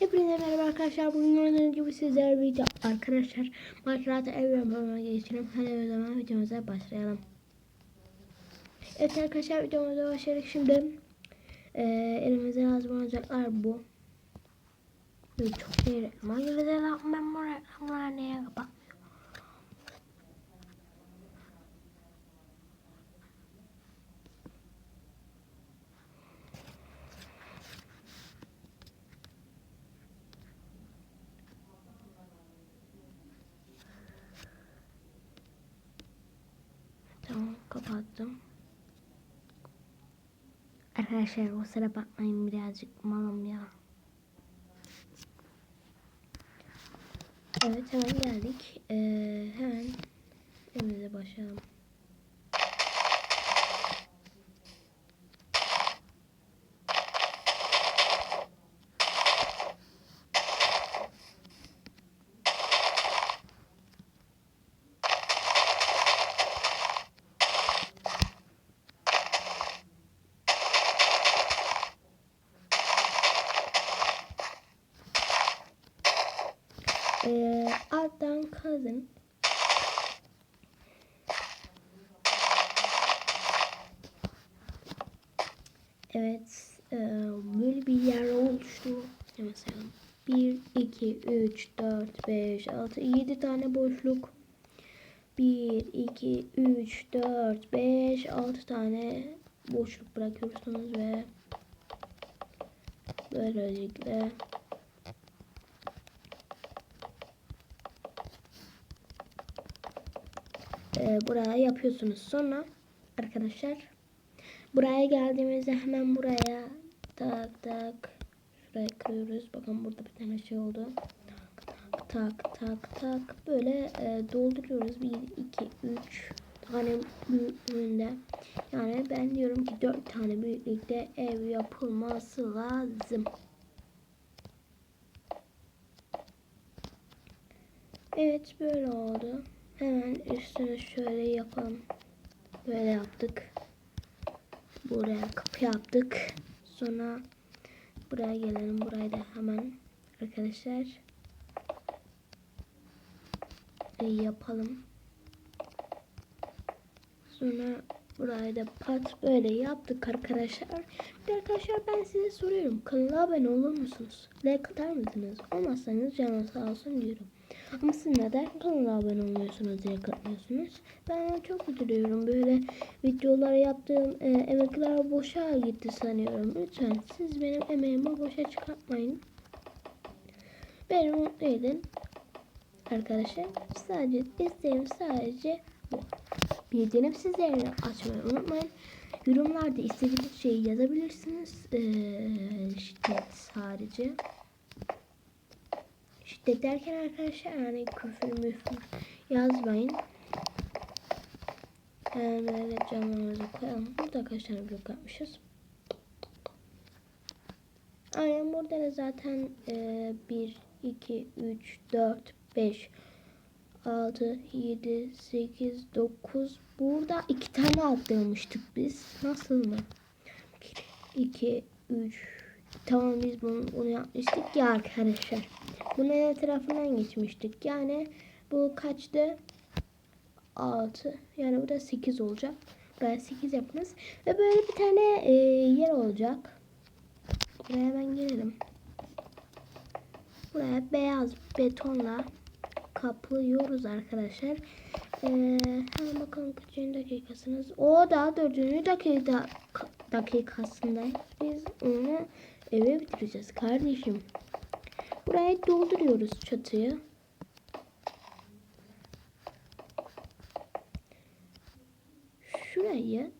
Hepinize merhaba arkadaşlar. Bugün gördüğünüz gibi sizlerle birlikte arkadaşlar Minecraft'a ev yapmaya geçelim. Hadi o zaman videomuza başlayalım. Evet arkadaşlar videomuza başladık şimdi. Ee, elimize lazım olacaklar bu. Çok reklam girdi lan ben bu reklamlar neye kapat. Tamam kapattım. Arkadaşlar o sıra bakmayın birazcık malım ya. Evet hemen geldik. Ee, hemen evimize başlayalım. Ee, alttan kazın. Evet, e, böyle bir yer oluştu. Mesela 1, 2, 3, 4, 5, 6, 7 tane boşluk. 1, 2, 3, 4, 5, 6 tane boşluk bırakıyorsunuz ve böylelikle e, buraya yapıyorsunuz. Sonra arkadaşlar buraya geldiğimizde hemen buraya tak tak şuraya kırıyoruz. Bakın burada bir tane şey oldu. Tak tak tak tak böyle e, dolduruyoruz. 1 2 3 tane büyüklüğünde. Yani ben diyorum ki 4 tane büyüklükte ev yapılması lazım. Evet böyle oldu. Hemen üstüne şöyle yapalım. Böyle yaptık. Buraya kapı yaptık. Sonra buraya gelelim. Burayı da hemen arkadaşlar e, yapalım. Sonra burayı da pat böyle yaptık arkadaşlar. Bir arkadaşlar ben size soruyorum. Kanala abone olur musunuz? Like atar mısınız? Olmazsanız canınız sağ olsun diyorum. Siz neden kanala abone olmuyorsunuz diye katmıyorsunuz. Ben çok üzülüyorum. Böyle videolar yaptığım e, emekler boşa gitti sanıyorum. Lütfen siz benim emeğimi boşa çıkartmayın. Beni mutlu edin. Arkadaşlar sadece isteğim sadece bu. Bildirim sizlerini açmayı unutmayın. Yorumlarda istediğiniz şeyi yazabilirsiniz. Ee, şiddet sadece. Derken arkadaşlar yani küfür müfür yazmayın. Yani böyle camlarımızı koyalım. Burada kaç tane blok yapmışız? Aynen burada da zaten e, 1, 2, 3, 4, 5, 6, 7, 8, 9. Burada iki tane attırmıştık biz. Nasıl mı? 1, 2, 3. Tamam biz bunu, bunu yapmıştık ya arkadaşlar. Bunun etrafından geçmiştik. Yani bu kaçtı? 6. Yani bu da 8 olacak. Buraya 8 yapınız. Ve böyle bir tane e, yer olacak. Buraya hemen gelelim. Buraya beyaz betonla kaplıyoruz arkadaşlar. Ee, hemen bakalım kaçıncı dakikasınız. O da dördüncü dakika dakikasında biz onu eve bitireceğiz kardeşim. Burayı dolduruyoruz çatıyı. Şurayı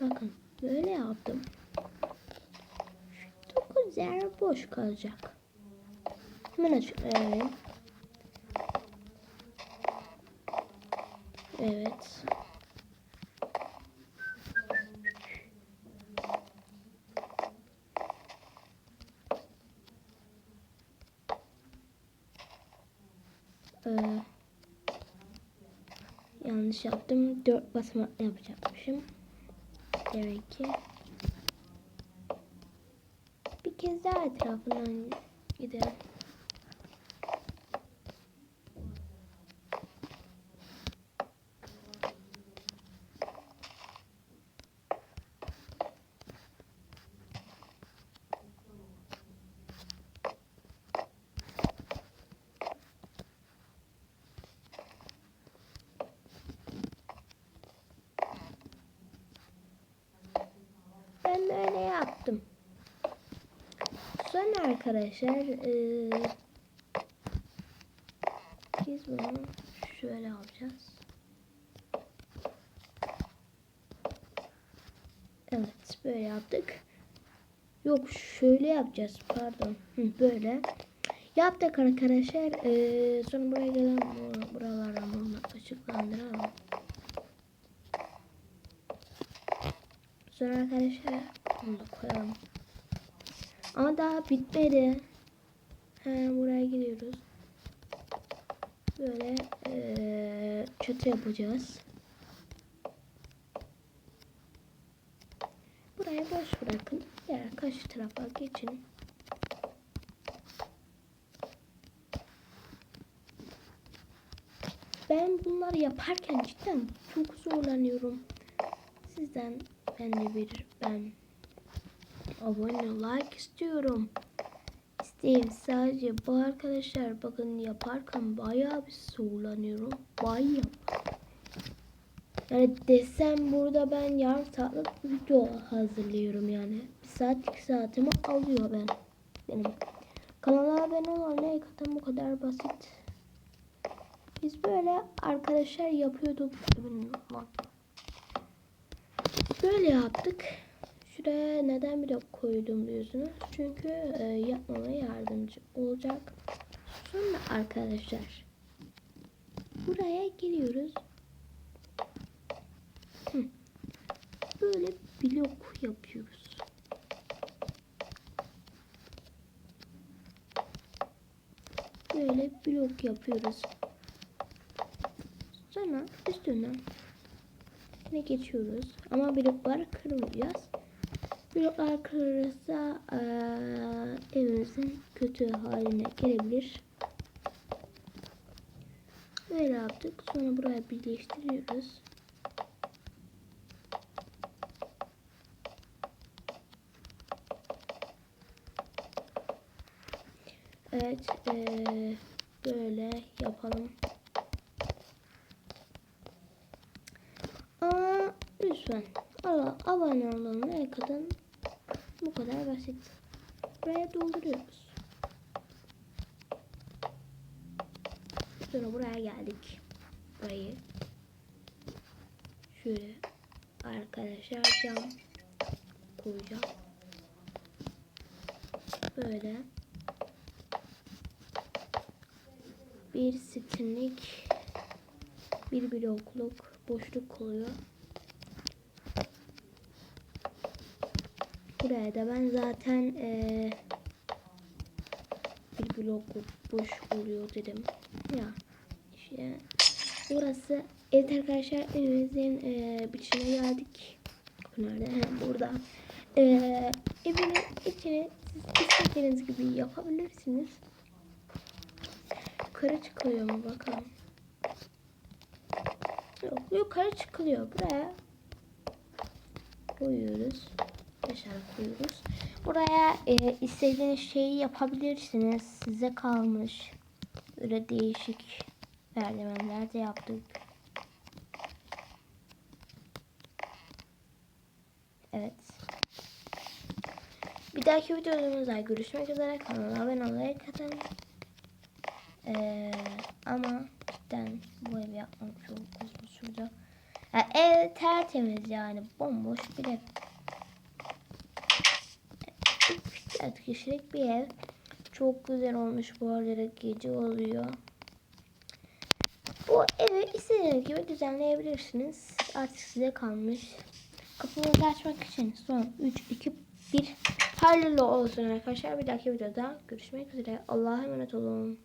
bakın böyle yaptım. Şu dokuz yer boş kalacak. Hemen açıklayayım. Evet. Ee, yanlış yaptım. Dört basamaklı yapacakmışım. Demek ki. Bir kez daha etrafından Gidelim. Ben böyle yaptım. Sonra arkadaşlar eee, biz bunu şöyle yapacağız. Evet böyle yaptık. Yok şöyle yapacağız pardon. Hı, böyle. Yaptık arkadaşlar. Eee sonra buraya gelen bu- buralardan bunu ışıklandıralım. Sonra arkadaşlar bunu da koyalım. Ama daha bitmedi. He, buraya gidiyoruz. Böyle eee çatı yapacağız. Burayı boş bırakın. Diğer karşı tarafa geçin. Ben bunları yaparken cidden çok zorlanıyorum. Sizden ben de bir ben abone like istiyorum. İsteğim sadece bu arkadaşlar bakın yaparken bayağı bir zorlanıyorum. Bayağı. Yani desem burada ben yarım saatlik video hazırlıyorum yani. Bir saat iki saatimi alıyor ben. Benim. Kanala abone olan ne kadar bu kadar basit. Biz böyle arkadaşlar yapıyorduk. Böyle yaptık. Şuraya neden bir de koydum diyorsunuz. Çünkü e, yapmama yardımcı olacak. Sonra arkadaşlar buraya geliyoruz. Böyle blok yapıyoruz. Böyle blok yapıyoruz. Sonra üstünden ne geçiyoruz. Ama blokları kırmayacağız. Bloklar kırılırsa eee, evimizin kötü haline gelebilir. Böyle yaptık. Sonra buraya birleştiriyoruz. Evet. eee, böyle yapalım. Ama lütfen Aa, abone olun like atın. Basit. Buraya dolduruyoruz. Sonra buraya geldik. Burayı şöyle arkadaşlar cam koyacağım. Böyle bir stinlik bir blokluk boşluk oluyor. Buraya da ben zaten eee, bir blok boş oluyor dedim. Ya işte burası evet arkadaşlar evimizin eee içine geldik. Nerede? Ha, burada. Eee evin içini siz istediğiniz gibi yapabilirsiniz. Yukarı çıkıyor mu bakalım. Yok yukarı çıkılıyor. Buraya koyuyoruz. Dışarı koyuyoruz. Buraya e, istediğiniz şeyi yapabilirsiniz. Size kalmış. Böyle değişik merdivenler de yaptık. Evet. Bir dahaki videomuzda görüşmek üzere. Kanala abone olmayı katın. Ee, ama cidden bu evi yapmam çok uzun sürdü. Yani ev tertemiz yani bomboş bir ev. Evet kişilik bir ev. Çok güzel olmuş bu arada gece oluyor. Bu evi istediğiniz gibi düzenleyebilirsiniz. Artık size kalmış. Kapımızı açmak için son 3, 2, 1 hayırlı olsun arkadaşlar. Bir dahaki videoda görüşmek üzere. Allah'a emanet olun.